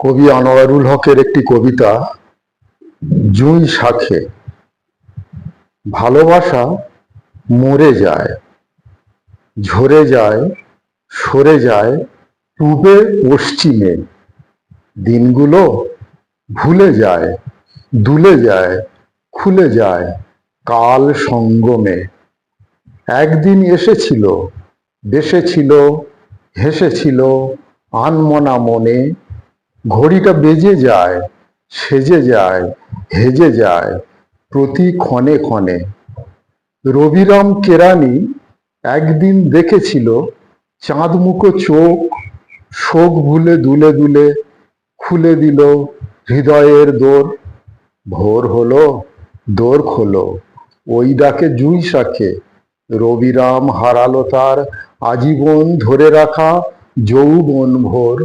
কবি আনোয়ারুল হকের একটি কবিতা, জুঁই শাখে, ভালোবাসা মরে যায়, ঝরে যায়, সরে যায় পূবে পশ্চিমে, দিনগুলো ভুলে যায়, দুলে যায়, খুলে যায়, কাল সঙ্গমে, একদিন এসেছিল, দেশেছিল, হেসেছিল, আনমনা মনে ঘড়িটা বেজে যায়, সেজে যায়, হেজে যায় প্রতি ক্ষণে ক্ষণে। রবিরাম কেরানি একদিন দেখেছিল চাঁদমুখো চোখ, শোক ভুলে দুলে দুলে খুলে দিল হৃদয়ের দোর। ভোর হলো, দোর খোলো, ওই ডাকে জুই শাখে। রবিরাম হারালো তার আজীবন ধরে রাখা যৌবন ভোর।